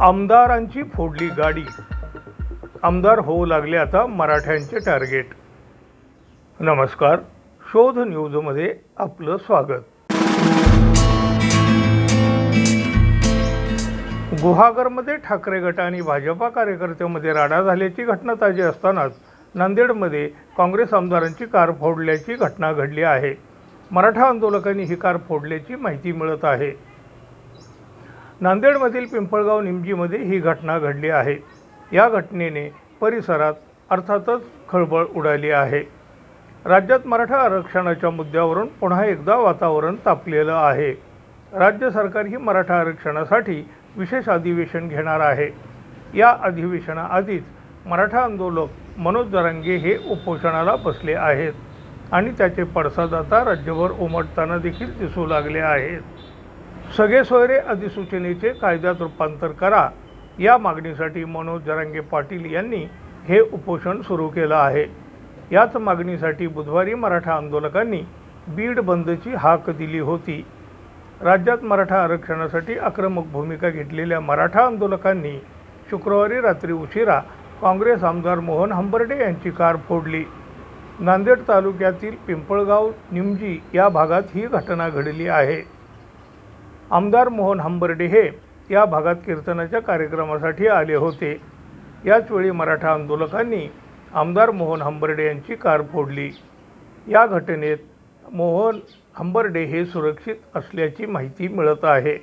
आमदारांची फोडली गाडी. आमदार होऊ लागले आता मराठ्यांचे टार्गेट. नमस्कार शोध न्यूजमध्ये आपलं स्वागत. गुहागरमध्ये ठाकरे गट आणि भाजपा कार्यकर्त्यांमध्ये राडा झाल्याची घटना ताजी असतानाच नांदेडमध्ये काँग्रेस आमदारांची कार फोडल्याची घटना घडली आहे. मराठा आंदोलकांनी ही कार फोडल्याची माहिती मिळत आहे. नांदेडमधील पिंपळगाव निमजीमध्ये ही घटना घडली आहे. या घटनेने परिसरात अर्थातच खळबळ उडाली आहे. राज्यात मराठा आरक्षणाच्या मुद्द्यावरून पुन्हा एकदा वातावरण तापलेलं आहे. राज्य सरकार ही मराठा आरक्षणासाठी विशेष अधिवेशन घेणार आहे. या अधिवेशनाआधीच मराठा आंदोलक मनोज जरांगे हे उपोषणाला बसले आहेत आणि त्याचे पडसाद आता राज्यभर उमटताना देखील दिसू लागले आहेत. सगळे सोयरे अधिसूचनेचे कायद्यात रूपांतर करा. या मागणीसाठी मनोज जरांगे पाटील यांनी हे उपोषण सुरू केलं आहे. याच मागणीसाठी बुधवारी मराठा आंदोलकांनी बीड बंदची हाक दिली होती. राज्यात मराठा आरक्षणासाठी आक्रमक भूमिका घेतलेल्या मराठा आंदोलकांनी शुक्रवारी रात्री उशिरा काँग्रेस आमदार मोहन हंबर्डे यांची कार फोडली. नांदेड तालुक्यातील पिंपळगाव निमजी या भागात ही घटना घडली आहे. आमदार मोहन हंबर्डे हे या भागात कीर्तनाच्या कार्यक्रमासाठी आले होते. याचवेळी मराठा आंदोलकांनी आमदार मोहन हंबर्डे यांची कार फोडली. या घटनेत मोहन हंबर्डे हे सुरक्षित असल्याची माहिती मिळत आहे.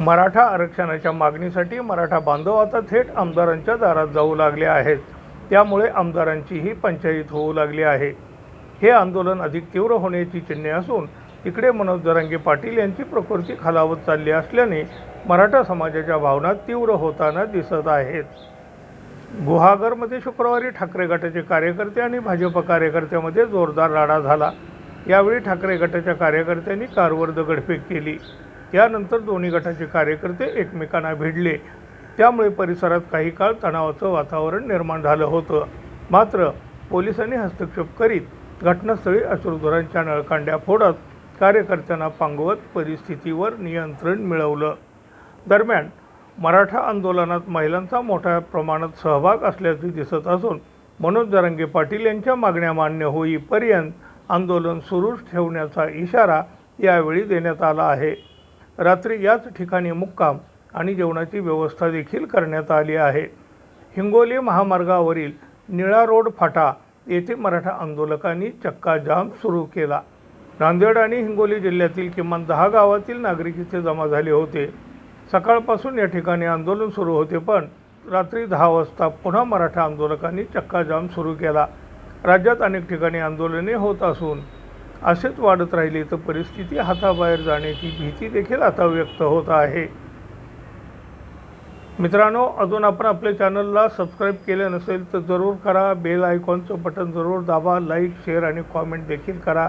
मराठा आरक्षणाच्या मागणीसाठी मराठा बांधव आता थेट आमदारांच्या दारात जाऊ लागले आहेत. त्यामुळे आमदारांचीही पंचायत होऊ लागली आहे. हे आंदोलन अधिक तीव्र होण्याची चिन्हे असून तिकडे मनोज जरांगे पाटील यांची प्रकृती खालावत चालली असल्याने मराठा समाजाच्या भावना तीव्र होताना दिसत आहेत. गुहागरमध्ये शुक्रवारी ठाकरे गटाचे कार्यकर्ते आणि भाजप कार्यकर्त्यामध्ये जोरदार राडा झाला. यावेळी ठाकरे गटाच्या कार्यकर्त्यांनी कारवर दगडफेक केली. यानंतर दोन्ही गटाचे कार्यकर्ते एकमेकांना भिडले. त्यामुळे परिसरात काही काळ तणावाचं वातावरण निर्माण झालं होतं. मात्र पोलिसांनी हस्तक्षेप करीत घटनास्थळी अश्रुधुरांच्या नळकांड्या फोडत कार्यकर्त्यांना पांगवत परिस्थितीवर नियंत्रण मिळवलं. दरम्यान मराठा आंदोलनात महिलांचा मोठ्या प्रमाणात सहभाग असल्याचे दिसत असून मनोज जरांगे पाटील यांच्या मागण्या मान्य होईपर्यंत आंदोलन सुरूच ठेवण्याचा इशारा यावेळी देण्यात आला आहे. रात्री याच ठिकाणी मुक्काम आणि जेवणाची व्यवस्था देखील करण्यात आली आहे. हिंगोली महामार्गावरील निळा रोड फाटा येथे मराठा आंदोलकांनी चक्काजाम सुरू केला. नांदेड आणि हिंगोली जिल्ह्यातील किमान दहा गावातील नागरिक इथे जमा झाले होते. सकाळपासून या ठिकाणी आंदोलन सुरू होते पण रात्री दहा वाजता पुन्हा मराठा आंदोलकांनी चक्काजाम सुरू केला. राज्यात अनेक ठिकाणी आंदोलने होत असून असेच वाढत राहिले तर परिस्थिती हाताबाहेर जाण्याची भीती देखील आता व्यक्त होत आहे. मित्रांनो अजून आपण आपल्या चॅनलला सबस्क्राईब केले नसेल तर जरूर करा. बेल आयकॉनचं बटन जरूर दाबा. लाईक शेअर आणि कॉमेंट देखील करा.